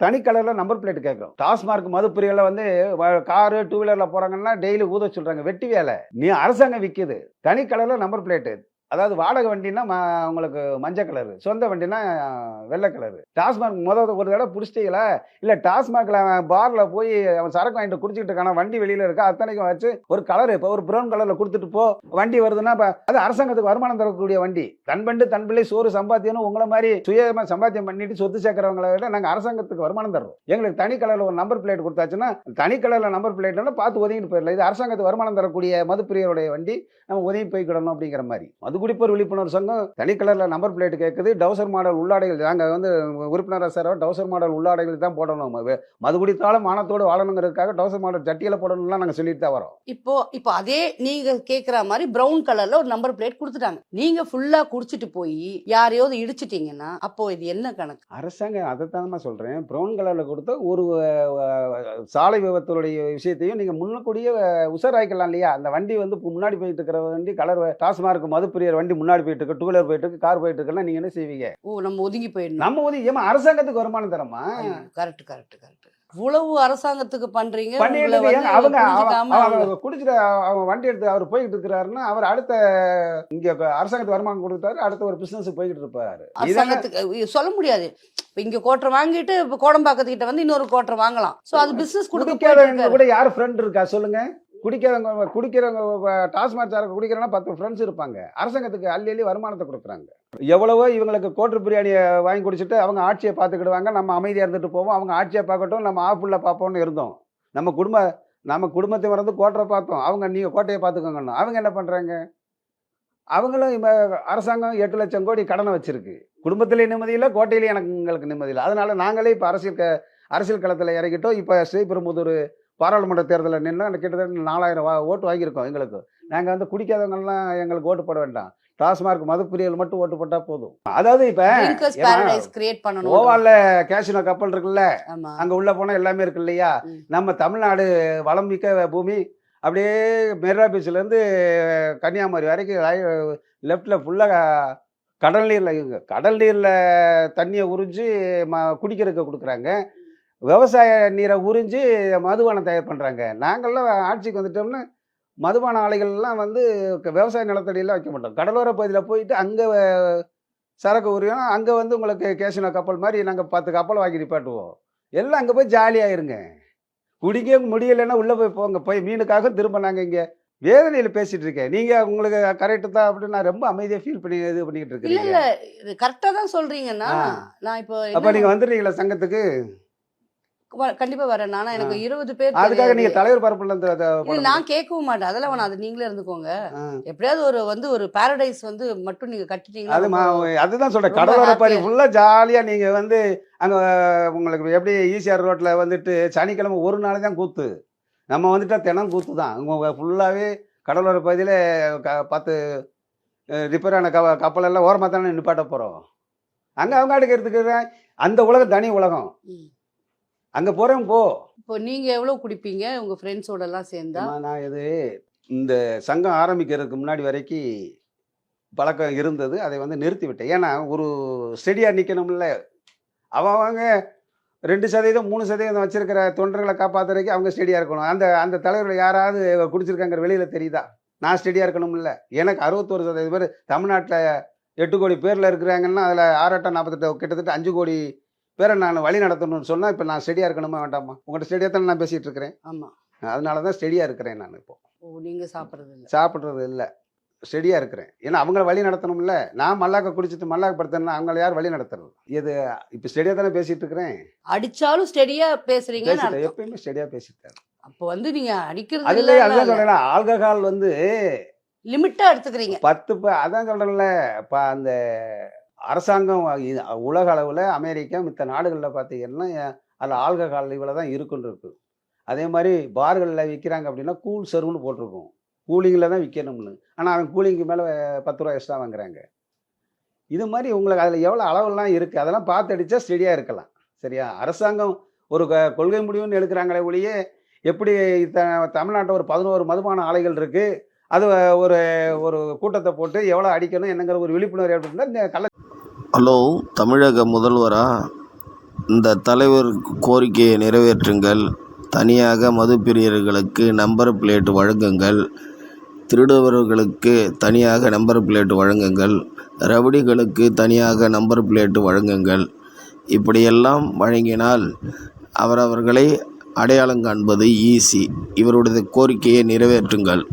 தனி கலர்ல number plate கேட்கும் டாஸ்மார்க் மதுப்பிரியல வந்து காரு டூ வீலர்ல போறாங்கன்னா டெய்லி ஊத சொல்றாங்க வெட்டி வேலை. நீ அரசாங்கம் விக்குது. தனி கலர்ல நம்பர் பிளேட்டு. அதாவது வாடகை வண்டினா உங்களுக்கு மஞ்சள் கலரு சொந்த வண்டினா வெள்ளை கலரு டாஸ்மார்க் முதல் ஒரு தடவை பிடிச்சிட்டீங்களா? இல்லை டாஸ்மாகில் அவன் பாரில் போய் அவன் சரக்கு வாங்கிட்டு குடிச்சிக்கிட்டு இருக்கான? வண்டி வெளியில் இருக்கா? அத்தனைக்கும் வச்சு ஒரு கலர் இப்போ ஒரு ப்ரௌன் கலரில் கொடுத்துட்டு போ. வண்டி வருதுன்னா இப்போ அது அரசாங்கத்துக்கு வருமானம் தரக்கூடிய வண்டி. தன் பண்டு தன் பிள்ளை சோறு சம்பாத்தியம்னு உங்களை மாதிரி சுயமாக சம்பாத்தியம் பண்ணிட்டு சொத்து சேர்க்குறவங்களை விட நாங்கள் அரசாங்கத்துக்கு வருமானம் தர்றோம். எங்களுக்கு தனி கலரில் ஒரு நம்பர் பிளேட் கொடுத்தாச்சுன்னா தனி கலரில் நம்பர் பிளேட்னா பார்த்து ஒதுங்கிட்டு போயிடல இது அரசாங்கத்துக்கு வருமானம் தரக்கூடிய மதுப்பிரியருடைய வண்டி. நம்ம ஒதுங்கி போய்க்கிடணும் அப்படிங்கிற மாதிரி. மது குடிப்போர் விழிப்புணர்வு சங்கம் தனி கலர்ல நம்பர் பிளேட் கேட்குது டவுசர் மாடல் உள்ளாடைகள் நாங்கள் வந்து உறுப்பினராக சார் டவுசர் மாடல் உள்ளாடைகள் தான் போடணும். மது குடித்தாலும் மானத்தோடு வாழணுங்கிறதுக்காக டவுசர் மாடல் சட்டியில் போடணும்லாம் நாங்கள் சொல்லிட்டு தான் வரோம். இப்போ இப்போ அதே நீங்க கேக்குற மாதிரி பிரவுன் கலர்ல ஒரு நம்பர் பிளேட் கொடுத்துட்டாங்க. நீங்க ஃபுல்லா குடிச்சிட்டு போய் யாரையாவது இடிச்சிட்டீங்கன்னா அப்போ இது என்ன கணக்கு? அரசாங்கம் அதை தான் சொல்கிறேன் ப்ரௌன் கலரில் கொடுத்த ஒரு சாலை விபத்துடைய விஷயத்தையும் நீங்கள் முன்னக்கூடிய உஷாராய்க்கலாம் இல்லையா? அந்த வண்டி வந்து முன்னாடி போயிட்டு இருக்கிற வண்டி கலர் டாஸ்மார்க் மதுப்பிரியர் வண்டி முன்னாடி போயிட்டு இருக்கு டூ வீலர் போயிட்டு இருக்கு கார் போயிட்டு இருக்குன்னா நீங்கள் என்ன செய்வீங்க? ஓ நம்ம ஒதுங்கி போயிடணும். நம்ம வந்து ஏமா அரசாங்கத்துக்கு வருமானம் தரமா? கரெக்ட் கரெக்ட் கரெக்ட் இவ்வளவு அரசாங்கத்துக்கு பண்றீங்க அவங்க அவங்க- குடிச்சிட்டு அவன் வண்டி எடுத்து அவர் போய்கிட்டு இருக்கிறாருன்னா அவர் அடுத்த இங்க அரசாங்கத்துக்கு வருமானம் கொடுத்தாரு அடுத்த ஒரு பிசினஸ் போய்கிட்டு இருப்பாரு. அரசாங்கத்துக்கு சொல்ல முடியாது. இங்க கோட்டரை வாங்கிட்டு இப்ப கோடம்பாக்கத்துக்கிட்ட வந்து இன்னொரு கோட்டரை வாங்கலாம். சோ அது பிசினஸ் கொடுக்க. கூட யார் ஃப்ரெண்ட் இருக்கா? சொல்லுங்க. குடிக்கிறவங்க குடிக்கிறவங்க டாஸ்மாக் சாரை குடிக்கிறவங்க பத்து ஃப்ரெண்ட்ஸ் இருப்பாங்க. அரசாங்கத்துக்கு அள்ளி அள்ளி வருமானத்தை கொடுக்குறாங்க. எவ்வளவோ இவங்களுக்கு கோட்டு பிரியாணியை வாங்கி குடிச்சிட்டு அவங்க ஆட்சியை பார்த்துக்கிடுவாங்க. நம்ம அமைதியாக இருந்துட்டு போவோம். அவங்க ஆட்சியை பார்க்கட்டும் நம்ம ஆப்புள்ள பார்ப்போம்னு இருந்தோம். நம்ம குடும்ப நம்ம குடும்பத்தை மறந்து கோட்டரை பார்த்தோம். அவங்க நீங்கள் கோட்டையை பார்த்துக்கோங்கன்னு அவங்க என்ன பண்ணுறாங்க அவங்களும் இப்போ அரசாங்கம் எட்டு லட்சம் கோடி கடனை வச்சிருக்கு. குடும்பத்திலே நிம்மதி இல்லை எனக்கு எங்களுக்கு நிம்மதி இல்லை. அதனால நாங்களே இப்போ அரசியல் க அரசியல் களத்தில் இறங்கிட்டோம். இப்போ ஸ்ரீபெரும்புதூர் பாராளுமன்ற தேர்தலில் நின்று கிட்டத்தட்ட நாலாயிரம் ஓட்டு வாங்கியிருக்கோம் எங்களுக்கு. நாங்கள் வந்து குடிக்காதவங்கலாம் எங்களுக்கு ஓட்டு போட வேண்டாம். டாஸ்மார்க் மதுப்பிரியல் மட்டும் ஓட்டு போட்டால் போதும். அதாவது இப்போ ஓவாலில் கேஷினோ கப்பல் இருக்குல்ல அங்கே உள்ளே போனால் எல்லாமே இருக்கு இல்லையா. நம்ம தமிழ்நாடு வளம் மிக்க பூமி. அப்படியே மெரினா பீச்லேருந்து கன்னியாகுமரி வரைக்கும் லெஃப்டில் ஃபுல்லாக கடல் நீரில் கடல் நீரில் தண்ணியை உறிஞ்சு ம குடிக்கிறதுக்கு கொடுக்குறாங்க. விவசாய நீரை உறிஞ்சு மதுபானம் தயார் பண்ணுறாங்க நாங்கள்லாம் ஆட்சிக்கு வந்துட்டோம்னா மதுபான ஆலைகள்லாம் வந்து விவசாய நிலத்தடியெல்லாம் வைக்க மாட்டோம். கடலோர பகுதியில் போயிட்டு அங்கே சரக்கு உரியும். அங்கே வந்து உங்களுக்கு கேசினோ கப்பல் மாதிரி நாங்கள் பத்து கப்பல் வாங்கி நிப்பாட்டுவோம் எல்லாம் அங்கே போய் ஜாலியாக இருங்க குடிக்க முடியலைன்னா உள்ளே போய் போங்க. போய் மீனுக்காக திரும்ப நாங்கள் இங்கே வேதனையில் பேசிட்டு இருக்கேன். நீங்கள் உங்களுக்கு கரெக்டு தான் அப்படின்னு நான் ரொம்ப அமைதியாக ஃபீல் பண்ணி இது பண்ணிக்கிட்டு இல்ல இருக்கீங்க இல்ல. இது கரெக்டா தான் சொல்றீங்கன்னா. நான் இப்போ அப்போ நீங்கள் வந்துடுறீங்களா சங்கத்துக்கு? கண்டிப்பா வரேன் நானா. எனக்கு இருபது பேர் அதுக்காக. நீங்கள் தலைவர் பரப்புல நான் கேட்கவும் மாட்டேன். அதெல்லாம் வேணாம். அது நீங்களே இருந்துக்கோங்க. எப்படியாவது ஒரு வந்து ஒரு பாரடைஸ் வந்து மட்டும் நீங்க கட்டிட்டீங்கன்னா அது அதுதான் சொல்கிறேன் ரொம்ப கடலோர பகுதி happy-ஆ ஃபுல்லாக ஜாலியாக நீங்கள் வந்து அங்கே உங்களுக்கு எப்படி ஈசிஆர் ரோட்டில் வந்துட்டு சனிக்கிழமை ஒரு நாள் தான் கூத்து. நம்ம வந்துட்டா தினம் கூத்து தான். உங்க ஃபுல்லாகவே கடலோர பகுதியில் க பத்து ரிப்பேரான க கப்பலெல்லாம் ஓரமாக தானே நிப்பாட்ட போகிறோம் அங்கே அவங்க எடுக்கிறதுக்கு அந்த உலகம் தனி உலகம். அங்கே போகிறவங்க போ. இப்போ நீங்க எவ்வளவு குடிப்பீங்க? உங்க ஃப்ரெண்ட்ஸோட எல்லாம் சேர்ந்தா? நான் இது இந்த சங்கம் ஆரம்பிக்கிறதுக்கு முன்னாடி வரைக்கும் பழக்கம் இருந்தது. அதை வந்து நிறுத்தி விட்டேன் ஏன்னா ஒரு ஸ்டெடியாக நிற்கணும்ல அவங்க ரெண்டு சதவீதம் மூணு சதவீதம் வச்சிருக்கிற தொண்டர்களை காப்பாத்துறதுக்கு அவங்க ஸ்டெடியாக இருக்கணும். அந்த அந்த தலைவர்கள் யாராவது குடிச்சிருக்காங்க வெளியில் தெரியுதா? நான் ஸ்டெடியாக இருக்கணும்ல. எனக்கு அறுபத்தோரு சதவீதம் பேர் தமிழ்நாட்டில் எட்டு கோடி பேரில் இருக்கிறாங்கன்னா அதில் ஆறாட்டம் நாற்பத்தெட்டு கிட்டத்தட்ட அஞ்சு கோடி பேரை நான் வழி நடத்தணும்னு சொன்னால் இப்போ நான் ஸ்டெடியாக இருக்கணுமா வேண்டாமா? உங்கள்கிட்ட ஸ்டெடியாக தானே நான் பேசிகிட்டு இருக்கிறேன். ஆமா. அதனால தான் ஸ்டெடியாக இருக்கிறேன் நான் இப்போ. ஓ நீங்க சாப்பிடுறது இல்ல. சாப்பிட்றது இல்லை ஸ்டெடியாக இருக்கிறேன். ஏன்னா அவங்கள வழி நடத்தணும்ல. நான் மல்லாக்க குடிச்சிட்டு மல்லாக்க படுத்தேன்னா அவங்கள யார் வழி நடத்துறது? இது இப்போ ஸ்டெடியாக தானே பேசிட்டு இருக்கிறேன். அடிச்சாலும் ஸ்டெடியா பேசுறீங்கன்னு பேசிட்டேன். அர்த்தம். எப்பயுமே ஸ்டெடியாக பேசிட்டேன். அப்போ வந்து நீங்க அடிக்கிறது அதுல அதுதான் சொல்றேன் ஆல்கஹால் வந்து லிமிட்டா எடுத்துக்கிறீங்க. பத்து அதான் சொல்றேன்ல இப்போ அந்த அரசாங்கம் உலக அளவில் அமெரிக்கா மித்த நாடுகளில் பார்த்தீங்கன்னா அதில் ஆல்கஹால் இவ்வளோ தான் இருக்குன்னு இருக்கும் அதே மாதிரி பார்களில் விற்கிறாங்க அப்படின்னா கூல் சர்வ்னு போட்டிருக்கும். கூலிங்கில் தான் விற்கணும்னு ஆனால் அவன் கூலிங்க்கு மேலே பத்து ரூபா எக்ஸ்ட்ரா வாங்குறாங்க. இது மாதிரி உங்களுக்கு அதில் எவ்வளோ அளவெல்லாம் இருக்குது அதெல்லாம் பார்த்து அடித்தா ஸ்டெடியாக இருக்கலாம். சரியா? அரசாங்கம் ஒரு க- கொள்கை முடிவுன்னு எடுக்கிறாங்களே ஒழிய எப்படி த தமிழ்நாட்டில் ஒரு பதினோரு மதுபான ஆலைகள் இருக்குது அது ஒரு ஒரு கூட்டத்தை போட்டு எவ்வளோ அடிக்கணும் என்னங்கிற ஒரு விழிப்புணர்வு ஏற்படுத்தினா இந்த கள்ள ஹலோ தமிழக முதல்வரா? இந்த தலைவர் கோரிக்கையை நிறைவேற்றுங்கள். தனியாக மதுப்பிரியர்களுக்கு நம்பர் பிளேட் வழங்குங்கள். திருடுபவர்களுக்கு தனியாக நம்பர் பிளேட் வழங்குங்கள். ரவுடிகளுக்கு தனியாக நம்பர் பிளேட் வழங்குங்கள். இப்படியெல்லாம் வழங்கினால் அவரவர்களை அடையாளம் காண்பது ஈஸி. இவருடைய கோரிக்கையை நிறைவேற்றுங்கள்.